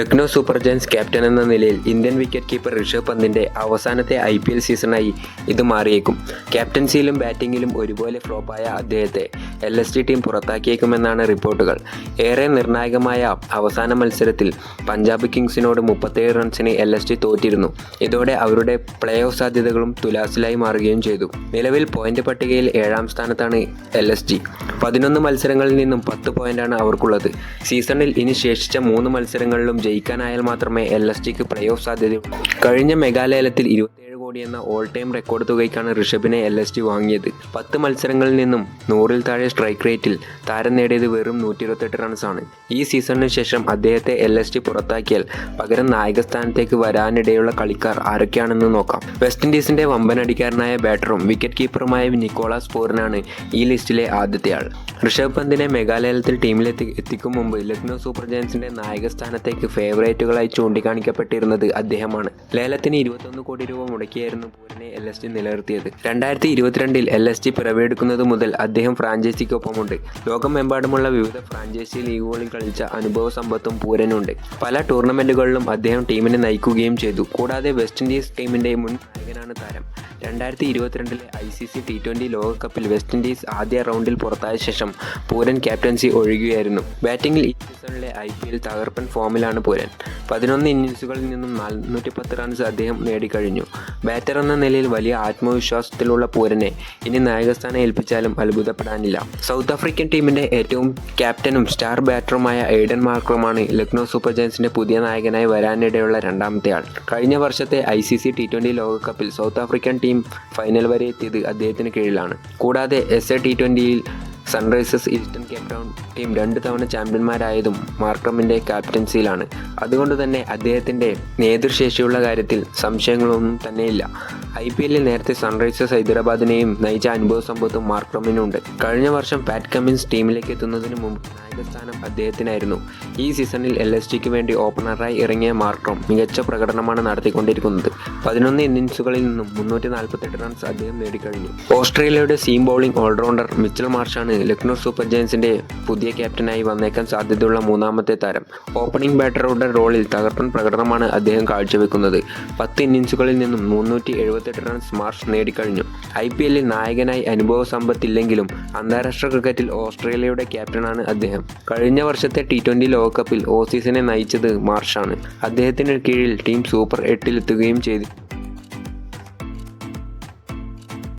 Lucknow super giants captain എന്ന നിലയിൽ Indian wicket keeper Rishabh പന്തിന്റെ അവസാനത്തെ ഐ പി എൽ സീസണായി ഇത് മാറിയേക്കും. ക്യാപ്റ്റൻസിയിലും ബാറ്റിംഗിലും ഒരുപോലെ ഫ്ലോപ്പായ അദ്ദേഹത്തെ എൽ എസ് ടി ടീം പുറത്താക്കിയേക്കുമെന്നാണ് റിപ്പോർട്ടുകൾ. ഏറെ നിർണായകമായ അവസാന മത്സരത്തിൽ പഞ്ചാബ് കിങ്സിനോട് മുപ്പത്തേഴ് റൺസിന് എൽ എസ് ടി തോറ്റിരുന്നു. ഇതോടെ അവരുടെ പ്ലേ ഓഫ് സാധ്യതകളും തുലാസിലായി മാറുകയും ചെയ്തു. നിലവിൽ പോയിന്റ് പട്ടികയിൽ ഏഴാം സ്ഥാനത്താണ് എൽ എസ് ജി പതിനൊന്ന് മത്സരങ്ങളിൽ നിന്നും പത്ത് പോയിന്റാണ് അവർക്കുള്ളത്. സീസണിൽ ഇനി ശേഷിച്ച മൂന്ന് മത്സരങ്ങളിലും ജയിക്കാനായാൽ മാത്രമേ എൽ എസ് ടിക്ക് പ്ലേ ഓഫ് സാധ്യതയുള്ളൂ. കഴിഞ്ഞ മെഗാലയലത്തിൽ ഇരുപത്തിയേഴ് കോടി എന്ന ഓൾ ടൈം റെക്കോർഡ് തുകയ്ക്കാണ് ഋഷഭിനെ എൽ എസ് ടി വാങ്ങിയത്. പത്ത് മത്സരങ്ങളിൽ നിന്നും നൂറിൽ താഴെ സ്ട്രൈക്ക് റേറ്റിൽ താരം നേടിയത് വെറും നൂറ്റി ഇരുപത്തെട്ട് റൺസാണ് ഈ സീസണിന് ശേഷം അദ്ദേഹത്തെ എൽ എസ് ടി പുറത്താക്കിയാൽ പകരം നായക സ്ഥാനത്തേക്ക് വരാനിടയുള്ള കളിക്കാർ ആരൊക്കെയാണെന്ന് നോക്കാം. വെസ്റ്റ് ഇൻഡീസിന്റെ വമ്പനടിക്കാരനായ ബാറ്ററും വിക്കറ്റ് കീപ്പറുമായ നിക്കോളാസ് പോറിനാണ് ഈ ലിസ്റ്റിലെ ആദ്യത്തെയാൾ ഋഷഭ് പന്തിനെ മേഘാലയത്തിൽ ടീമിലെത്തി എത്തിക്കും മുമ്പ് ലക്നൗ സൂപ്പർ ജയൻസിന്റെ നായക സ്ഥാനത്തേക്ക് ഫേവറേറ്റുകളായി ചൂണ്ടിക്കാണിക്കപ്പെട്ടിരുന്നത് അദ്ദേഹമാണ്. ലേലത്തിന് ഇരുപത്തൊന്ന് കോടി രൂപ മുടക്കിയായിരുന്നു പൂരനെ എൽ എസ് ടി നിലനിർത്തിയത്. രണ്ടായിരത്തി ഇരുപത്തിരണ്ടിൽ എൽ എസ് ടി പിറവിയെടുക്കുന്നത് മുതൽ അദ്ദേഹം ഫ്രാഞ്ചൈസിക്കൊപ്പമുണ്ട്. ലോകമെമ്പാടുമുള്ള വിവിധ ഫ്രാഞ്ചൈസി ലീഗുകളിൽ കളിച്ച അനുഭവ സമ്പത്തും പൂരനുണ്ട്. പല ടൂർണമെന്റുകളിലും അദ്ദേഹം ടീമിനെ നയിക്കുകയും ചെയ്തു. കൂടാതെ വെസ്റ്റ് ഇൻഡീസ് ടീമിന്റെ മുൻ നായകനാണ് താരം. രണ്ടായിരത്തി ഇരുപത്തിരണ്ടിലെ I C C T twenty ലോകകപ്പിൽ വെസ്റ്റ് ഇൻഡീസ് ആദ്യ റൗണ്ടിൽ പുറത്തായ ശേഷം പൂരൻ ക്യാപ്റ്റൻസി ഒഴിയുകയായിരുന്നു. ബാറ്റിംഗിൽ സീസണിലെ ഐ പി എൽ തകർപ്പൻ ഫോമിലാണ് പൂരൻ. പതിനൊന്ന് ഇന്നിങ്സുകളിൽ നിന്നും നാനൂറ്റി പത്ത് റൺസ് അദ്ദേഹം നേടിക്കഴിഞ്ഞു. ബാറ്റർ എന്ന നിലയിൽ വലിയ ആത്മവിശ്വാസത്തിലുള്ള പൂരനെ ഇനി നായകസ്ഥാനം ഏൽപ്പിച്ചാലും അത്ഭുതപ്പെടാനില്ല. സൗത്ത് ആഫ്രിക്കൻ ടീമിന്റെ ഏറ്റവും ക്യാപ്റ്റനും സ്റ്റാർ ബാറ്ററുമായ എയ്ഡൻ മാർക്രമാണ് ലക്നൗ സൂപ്പർ ജയൻസിന്റെ പുതിയ നായകനായി വരാനിടയുള്ള രണ്ടാമത്തെ ആൾ കഴിഞ്ഞ വർഷത്തെ I C C T twenty ലോകകപ്പിൽ സൗത്ത് ആഫ്രിക്കൻ ടീം ഫൈനൽ വരെ എത്തിയത് അദ്ദേഹത്തിന് കീഴിലാണ്. കൂടാതെ S A T ട്വന്റിയിൽ Sunrisers Eastern Cape Town team രണ്ട് തവണ ചാമ്പ്യന്മാരായതും മാർക്രമിന്റെ ക്യാപ്റ്റൻസിയിലാണ്. അതുകൊണ്ട് തന്നെ അദ്ദേഹത്തിന്റെ നേതൃശേഷിയുള്ള കാര്യത്തിൽ സംശയങ്ങളൊന്നും തന്നെയില്ല. ഐ പി എല്ലിൽ നേരത്തെ സൺറൈസേഴ്സ് ഹൈദരാബാദിനെയും നയിച്ച അനുഭവ സമ്പത്തും മാർക്രമിനുണ്ട്. കഴിഞ്ഞ വർഷം പാറ്റ് കമ്മിൻസ് ടീമിലേക്ക് എത്തുന്നതിന് മുമ്പ് നായകസ്ഥാനം അദ്ദേഹത്തിനായിരുന്നു. ഈ സീസണിൽ എൽ എസ് ടിക്ക് വേണ്ടി ഓപ്പണറായി ഇറങ്ങിയ മാർക്രം മികച്ച പ്രകടനമാണ് നടത്തിക്കൊണ്ടിരിക്കുന്നത്. പതിനൊന്ന് ഇന്നിംഗ്സുകളിൽ നിന്നും മുന്നൂറ്റി നാൽപ്പത്തെട്ട് റൺസ് അദ്ദേഹം നേടിക്കഴിഞ്ഞു. ഓസ്ട്രേലിയയുടെ സീം ബൗളിംഗ് ഓൾറൗണ്ടർ മിച്ചൽ മാർഷാണ് ലക്നൗ സൂപ്പർ ജയൻസിന്റെ പുതിയ ക്യാപ്റ്റനായി വന്നേക്കാൻ സാധ്യതയുള്ള മൂന്നാമത്തെ താരം. ഓപ്പണിംഗ് ബാറ്ററുടെ റോളിൽ തകർപ്പൻ പ്രകടനമാണ് അദ്ദേഹം കാഴ്ചവെക്കുന്നത്. പത്ത് ഇന്നിംഗ്സുകളിൽ നിന്നും മുന്നൂറ്റി എഴുപത്തെട്ട് റൺസ് മാർഷ് നേടിക്കഴിഞ്ഞു. ഐ പി എല്ലിൽ നായകനായി അനുഭവ സമ്പത്തില്ലെങ്കിലും അന്താരാഷ്ട്ര ക്രിക്കറ്റിൽ ഓസ്ട്രേലിയയുടെ ക്യാപ്റ്റനാണ് അദ്ദേഹം. കഴിഞ്ഞ വർഷത്തെ ടി ട്വന്റി ലോകകപ്പിൽ ഓസീസിനെ നയിച്ചത് മാർഷാണ്. അദ്ദേഹത്തിന് കീഴിൽ ടീം സൂപ്പർ എട്ടിലെത്തുകയും ചെയ്തു.